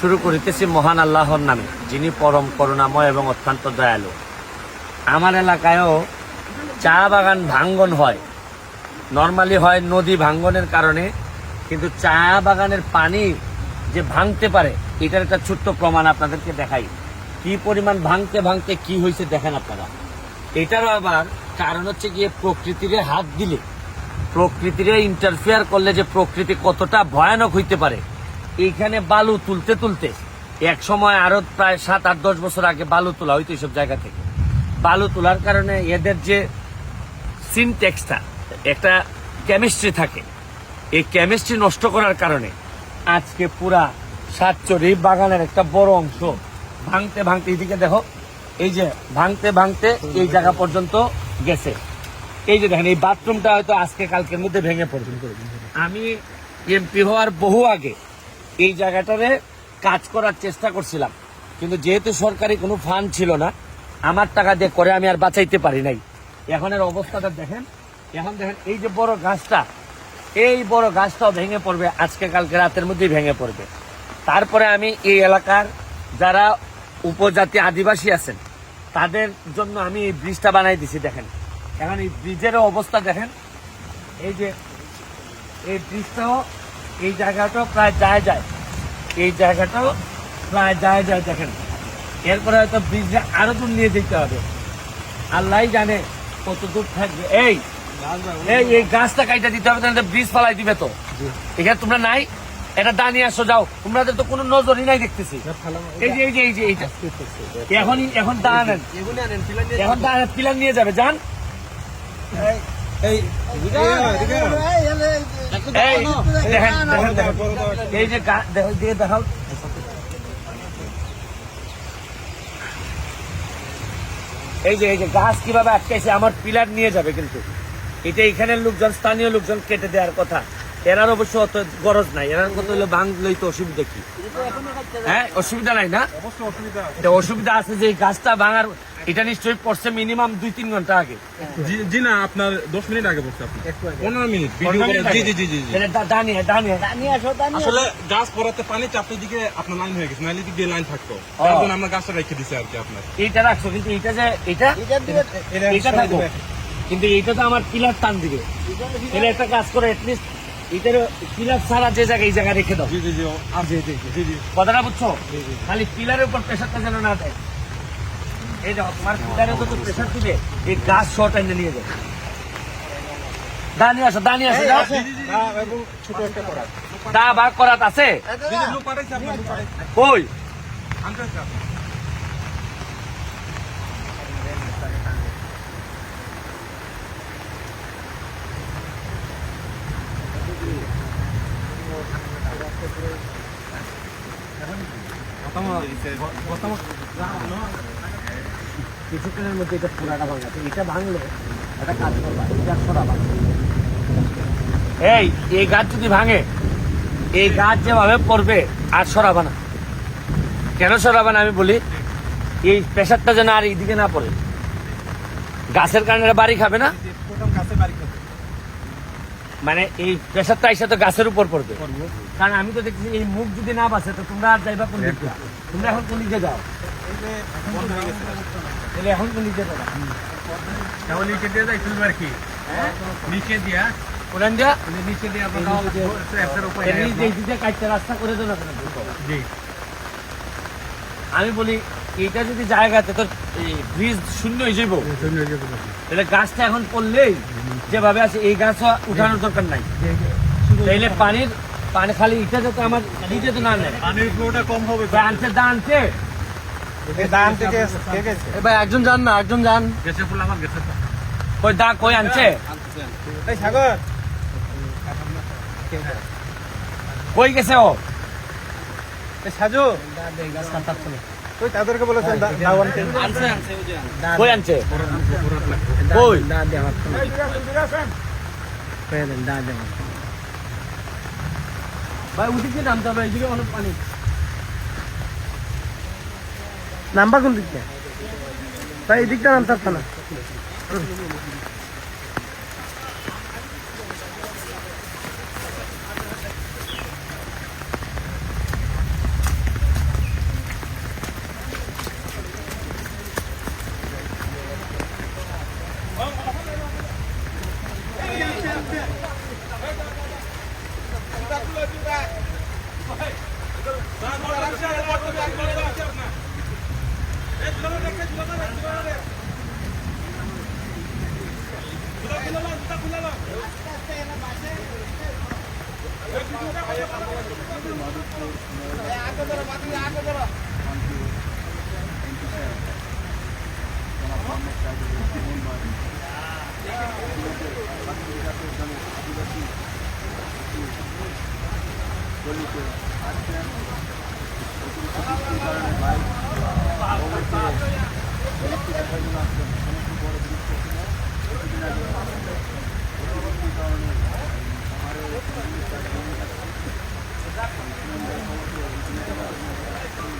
শুরু করিতেছি মহান আল্লাহর নামে, যিনি পরম করুণাময় এবং অত্যন্ত দয়ালু। আমার এলাকায়ও চা বাগান ভাঙ্গন হয়। নর্মালি হয় নদী ভাঙ্গনের কারণে, কিন্তু চা বাগানের পানি যে ভাঙতে পারে, এটার একটা ছোট্ট প্রমাণ আপনাদেরকে দেখাই। কি পরিমাণ ভাঙতে ভাঙতে কি হয়েছে দেখেন আপনারা। এটারও আবার কারণ হচ্ছে গিয়ে প্রকৃতিরে হাত দিলে। প্রকৃতিরে ইন্টারফেয়ার করলে যে প্রকৃতি কতটা ভয়ানক হইতে পারে এইখানে বালু তুলতে তুলতে, এক সময় আরও প্রায় সাত আট দশ বছর আগে বালু তোলা হইতো এইসব জায়গা থেকে। বালু তোলার কারণে এদের যে সিনটেক্সটা একটা কেমিস্ট্রি থাকে। এই কেমিস্ট্রি নষ্ট করার কারণে আজকে পুরা সাতচরি বাগানের একটা বড় অংশ ভাঙতে ভাঙতে এদিকে দেখো, এই যে ভাঙতে ভাঙতে এই জায়গা পর্যন্ত গেছে। এই যে দেখেন, এই বাথরুমটা হয়তো আজকে কালকের মধ্যে ভেঙে পড়বে। আমি এমপি হওয়ার বহু আগে এই জায়গাটারে কাজ করার চেষ্টা করছিলাম। কিন্তু যেহেতু সরকারি কোনো ফান্ড ছিল না, আমার টাকা দিয়ে করে আমি আর বাঁচাইতে পারি নাই। এখন এর অবস্থাটা দেখেন, এখন দেখেন এই যে বড় গাছটা, এই বড় গাছটাও ভেঙে পড়বে, আজকে কালকে রাতের মধ্যেই ভেঙে পড়বে। তারপরে আমি এই এলাকার যারা উপজাতি আদিবাসী আছেন, তাদের জন্য আমি এই ব্রিজটা বানাই দিছি, দেখেন। এখন এই ব্রিজের অবস্থা দেখেন, এই যে এই ব্রিজটাও এই জায়গাটাও প্রায় যায় যায়। এই জায়গাটাও প্রায় যায় যায় দেখেন এরপরে হয়তো ব্রিজটা আরও দূর নিয়ে যেতে হবে আল্লাহ জানে কত দূর থাকবে এই এই এই গাছটা কাইটা দিতে হবে তাহলে ব্রিজ ফালাই দিবে তো এখানে তোমরা নাই এটা দাঁড়িয়ে আসো যাও তোমাদের তো কোনো নজরই নাই দেখতেছি এই যে এই যে এই যে এইটা এখনই এখন দাঁড়ান এখন দাঁড়ান পিলার নিয়ে যাবে যান এই দেখেন দেখেন দেখেন এই যে দিয়ে দেখাও। এই যে এই যে গাছ কীভাবে আটকাইছে আমার পিলার নিয়ে যাবে কিন্তু। এটা এখানের লোকজন স্থানীয় লোকজন কেটে দেওয়ার কথা। এরার অবশ্য অত গরজ নাই। এরার কথা হলো বাংলায় তো অসুবিধা কি? হ্যাঁ অসুবিধা নাই না? এটা অসুবিধা আছে যে গাছটা ভাঙার এটা নিশ্চয়ই পড়ছে মিনিমাম দুই তিন ঘণ্টা আগে। জি না আপনার দশ মিনিট আগে বলছে আপনি পনেরো মিনিট ভিডিও জি জি জি জি। এটা দাঁড়িয়ে দাঁড়িয়ে আসলে গাছ পড়াতে পানি চাপতে দিকে আপনার লাইন হয়ে গেছে নাইলে দিক দিয়ে লাইন থাকতো। জন্য আমরা গাছটা রেখে দিছি আর কি আপনার। এইটা রাখছো কিন্তু এইটা যে এটা এটা থাকো। কিন্তু এইটা তো আমার পিলার টান দিবে। তাহলে একটা কাজ করে এটলিস্ট এটার পিলার ছাড়া যে জায়গায় এই জায়গায় রেখে দাও জি জি জি জি জি জি জি কথাটা বুঝছ খালি পিলারের উপর প্রেশারটা যেন না দেয় এই দেখো তোমার প্রেশার দিবে এই গাছ শর্ট এনে নিয়ে যাবে দাঁড়িয়ে আসো দাঁড়িয়ে আসো হ্যাঁ, ছোট একটা দা করাত আছে কই কিছুক্ষণের মধ্যে এটা পুরাটা ভাঙা তো এটা ভাঙলে একটা কাজ করবা এটা সরাবা এই এই গাছ যদি ভাঙে, এই গাছ যেভাবে পড়বে, আর সরাবা না। কেন সরাবা না আমি বলি, এই প্রেশারটা যেন আর এইদিকে না পড়ে। গাছের কারণে বাড়ি খাবে না? মানে এই প্রেশারটা এসে তো গাছের উপর পড়বে। কারণ আমি তো দেখছি এই মুখ যদি না বাসে তো তোমরা আর যাইবা কোন দিকে তোমরা এখন কোন দিকে যাও? হয়ে তাহলে এখন কোন দিকে যাবা? তাহলে নিচে দিয়ে যাই আর কি নিচে দিয়া। কোরআন দিয়া? নিচে দিয়ে নিচে কাটতে রাস্তা করে দেবো না জি। আমি বলি এইটা যদি জায়গাতে তোর ব্রিজ শূন্য হয়ে যাব তাহলে গাছটা এখন পড়লেই যেভাবে আছে এই গাছ উঠানোর দরকার নাই। তাইলে পানির পানি খালি এটা যাতে আমার নিজে তো না নেয় পানির ফ্লোটা কম হবে ভাই আনছে দান থেকে কে গেছে এ ভাই একজন যান না একজন যান গেছে ফুল আমার গেছে কই দা কই আনছে এই সাগর কই গেছে ও সাজু তাদেরকে বলেছেন কই আনছে কই ভাই উঠিকে নামতে হবে এইদিকে অনেক পানি। নাম্বার কোন দিকটা তাই এই দিকটা নামতে পারতো না। আচ্ছা আমরা Thank you.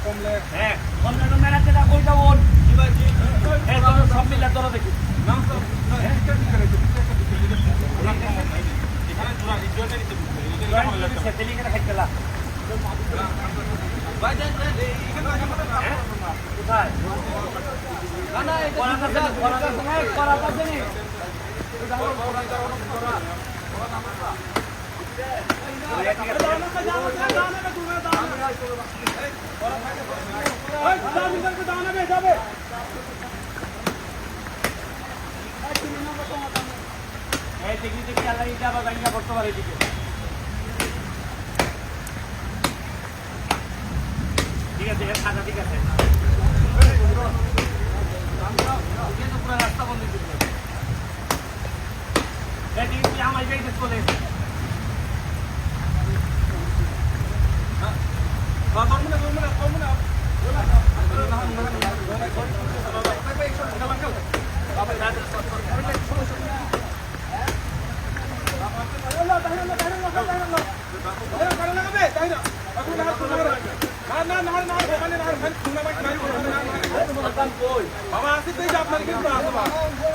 কমলে হ্যাঁ অন্যান্য মেলাতে কইটা বোন এই ধরো সব মিলে ধরো দেখি এখানে জোড়া জোড়া নিতে বুঝতে সেতেলি করে খাইতেলা কোথায় করার কাছে করার নাই। করার দেখি দেখি আল্লাহ এটা আবার গাঙ্গা করতে পারে এদিকে ঠিক আছে খাতা ঠিক আছে কিন্তু পুরো রাস্তা বন্ধ করে দিল। এই ঠিক আছে, আমার যাইতে চলে এসে। বাবা আসিতে যে আপনার কিন্তু আসবা ওর নাম হলো আখামা। দাদা ইয়া আগামী ভাইজান, ভাইজান, আমরা যাই। আগামী ইংলিশ টাইমে খারাপ হয় আরে, এটা আমার দিদি, দিদি। ওর খালা, সত্যি বল, সত্যি বাত, সত্যি বাত, সত্যি বাত।